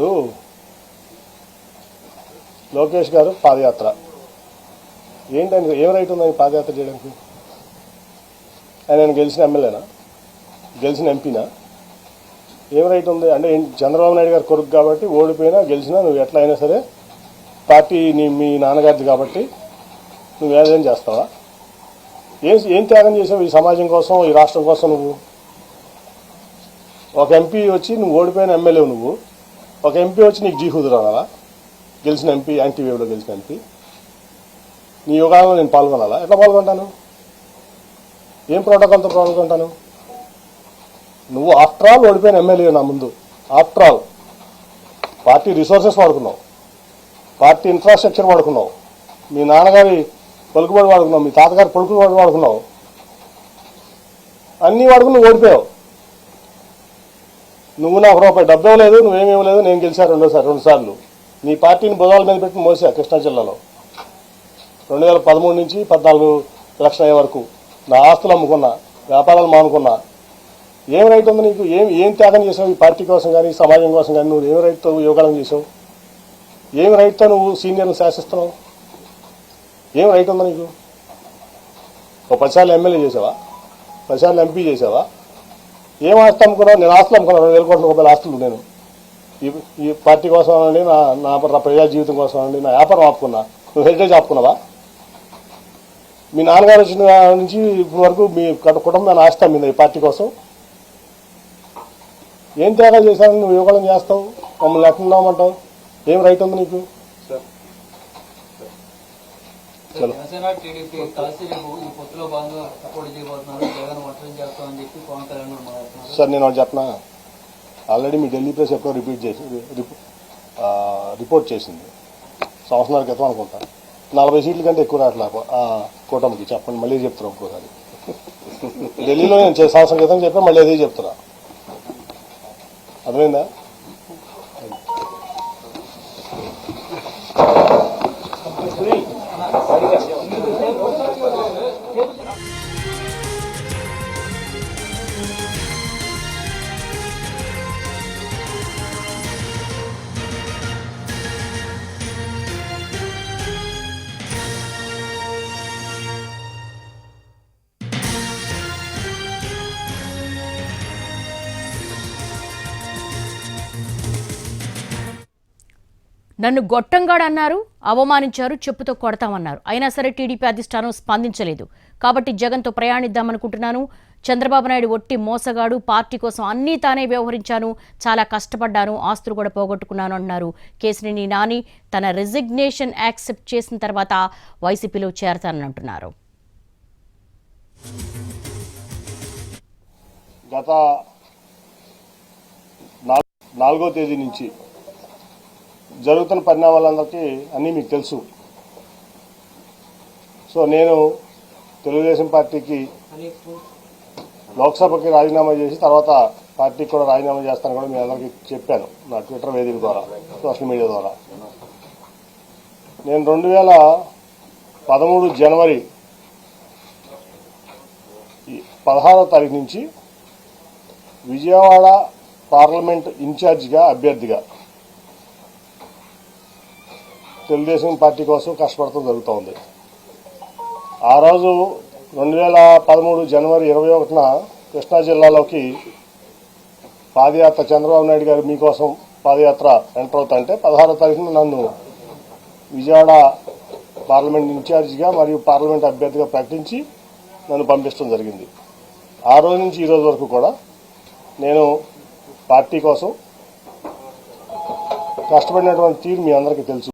ఇప్పుడు లోకేష్ గారు పాదయాత్ర. ఏంటని ఏం రైట్ ఉందని పాదయాత్ర చేయడానికి? ఆయన గెలిచిన ఎమ్మెల్యేనా? గెలిచిన ఎంపీనా? ఏం రైట్ ఉంది? అంటే చంద్రబాబు నాయుడు గారు కొడుకు కాబట్టి ఓడిపోయినా గెలిచినా నువ్వు ఎట్లా అయినా సరే పార్టీ నీ మీ నాన్నగారిది కాబట్టి నువ్వు ఏదైనా చేస్తావా? ఏం ఏం త్యాగం చేసావు ఈ సమాజం కోసం ఈ రాష్ట్రం కోసం నువ్వు? ఒక ఎంపీ వచ్చి నువ్వు ఓడిపోయిన ఎమ్మెల్యే నువ్వు. ఒక ఎంపీ వచ్చి నీకు జీహుదురు అనాలా గెలిచిన ఎంపీ యాంటీవేవ్లో గెలిచిన ఎంపీ నీ యోగాలో నేను పాల్గొనాలా? ఎట్లా పాల్గొంటాను? ఏం ప్రోటోకాల్తో పాల్గొంటాను? నువ్వు ఆఫ్టర్ ఆల్ ఓడిపోయిన ఎమ్మెల్యే నా ముందు. ఆఫ్టర్ ఆల్ పార్టీ రిసోర్సెస్ వాడుకున్నావు. పార్టీ ఇన్ఫ్రాస్ట్రక్చర్ వాడుకున్నావు. మీ నాన్నగారి పలుకుబడి వాడుకున్నావు. మీ తాతగారి పలుకుబడి వాడుకున్నావు. అన్నీ వాడుకుని నువ్వు ఓడిపోయావు. నువ్వు నాకు రూపాయి డబ్బు లేదు నువ్వేమేమి లేదు నేను గెలిచా రెండోసారి రెండుసార్లు నీ పార్టీని బుధవాల మీద పెట్టి మోసా కృష్ణా జిల్లాలో. రెండు వేల పదమూడు నుంచి పద్నాలుగు లక్షల అయ్యే వరకు నా ఆస్తులు అమ్ముకున్నా వ్యాపారాలు మానుకున్నా. ఏం రైట్ ఉంది నీకు? ఏం ఏం త్యాగం చేసావు ఈ పార్టీ కోసం కానీ సమాజం కోసం కానీ నువ్వు ఏం రైట్తో యోగాలం చేసావు ఏం రైట్తో నువ్వు సీనియర్ని శాసిస్తున్నావు? ఏం రైట్ ఉందా నీకు? ఒక పదిసార్లు ఎమ్మెల్యే చేసావా? పదిసార్లు ఎంపీ చేసావా? ఏం ఆస్తి అమ్ముకున్నావు నేను ఆస్తులు అమ్ముకున్నాను రెండు వేల కోట్ల రూపాయల ఆస్తులు నేను. ఈ ఈ పార్టీ కోసం అండి నా నా ప్రజా జీవితం కోసం అండి నా వ్యాపారం ఆపుకున్నా. నువ్వు హెరిటేజ్ ఆపుకున్నావా? మీ నాన్నగారు వచ్చిన నుంచి ఇప్పటి వరకు మీ కుటుంబాన్ని ఆస్తి అమ్మింది ఈ పార్టీ కోసం. ఏం త్యాగాలు చేశాను నువ్వు యువకులను చేస్తావు? మమ్మల్ని ఎట్లున్నామంటావు ఏం రైట్ ఉంది నీకు? జనసేన టీడీపీ కలిసి రేపు ఈ పొత్తులో భాగంగా పోటీ చేయబోతున్నారు జగన్ ఒంటరి చేస్తామని చెప్పి పవన్ కళ్యాణ్ కూడా మాట్లాడుతున్నారు. సార్ నేను ఒకటి చెప్పనా? ఆల్రెడీ మీ ఢిల్లీ ప్రెస్ ఎప్పుడో రిపీట్ చేసి రిపోర్ట్ చేసింది. సంవత్సరాల క్రితం అనుకుంటా. నలభై సీట్ల కంటే ఎక్కువ రావట్లే ఆ కూటమికి. చెప్పండి మళ్ళీ చెప్తున్నా ఒక్కోసారి. ఢిల్లీలో నేను సంవత్సరం క్రితం చెప్పా మళ్ళీ అదే చెప్తున్నా. అర్థమైందా? ありがとう。నన్ను గొట్టంగాడు అన్నారు అవమానించారు చెప్పుతో కొడతామన్నారు. అయినా సరే టీడీపీ అధిష్టానం స్పందించలేదు. కాబట్టి జగన్తో ప్రయాణిద్దామనుకుంటున్నాను. చంద్రబాబు నాయుడు ఒట్టి మోసగాడు పార్టీ కోసం అన్నీ తానే వ్యవహరించాను చాలా కష్టపడ్డాను ఆస్తులు కూడా పోగొట్టుకున్నాను అన్నారు కేసినేని నాని. తన రెసిగ్నేషన్ యాక్సెప్ట్ చేసిన తర్వాత వైసీపీలో చేరతానని అంటున్నారు గత నాలుగో తేదీ నుంచి జరుగుతున్న పరిణామాలందరికీ అన్నీ మీకు తెలుసు. సో నేను తెలుగుదేశం పార్టీకి లోక్సభకి రాజీనామా చేసి తర్వాత పార్టీకి కూడా రాజీనామా చేస్తాను కూడా మీ అందరికీ చెప్పాను నా ట్విట్టర్ వేదిక ద్వారా సోషల్ మీడియా ద్వారా. నేను రెండు వేల పదమూడు జనవరి పదహారో తారీఖు నుంచి విజయవాడ పార్లమెంట్ ఇన్ఛార్జిగా అభ్యర్థిగా తెలుగుదేశం పార్టీ కోసం కష్టపడుతూ జరుగుతూ ఉంది ఆ రోజు రెండు వేల పదమూడు జనవరి ఇరవై ఒకటిన కృష్ణా జిల్లాలోకి పాదయాత్ర చంద్రబాబు నాయుడు గారు మీకోసం పాదయాత్ర ఎంటర్ అవుతా అంటే పదహారో తారీఖున నన్ను విజయవాడ పార్లమెంట్ ఇన్ఛార్జిగా మరియు పార్లమెంట్ అభ్యర్థిగా ప్రకటించి నన్ను పంపించడం జరిగింది. ఆ రోజు నుంచి ఈరోజు వరకు కూడా నేను పార్టీ కోసం కష్టపడినటువంటి తీరు మీ అందరికీ తెలుసు.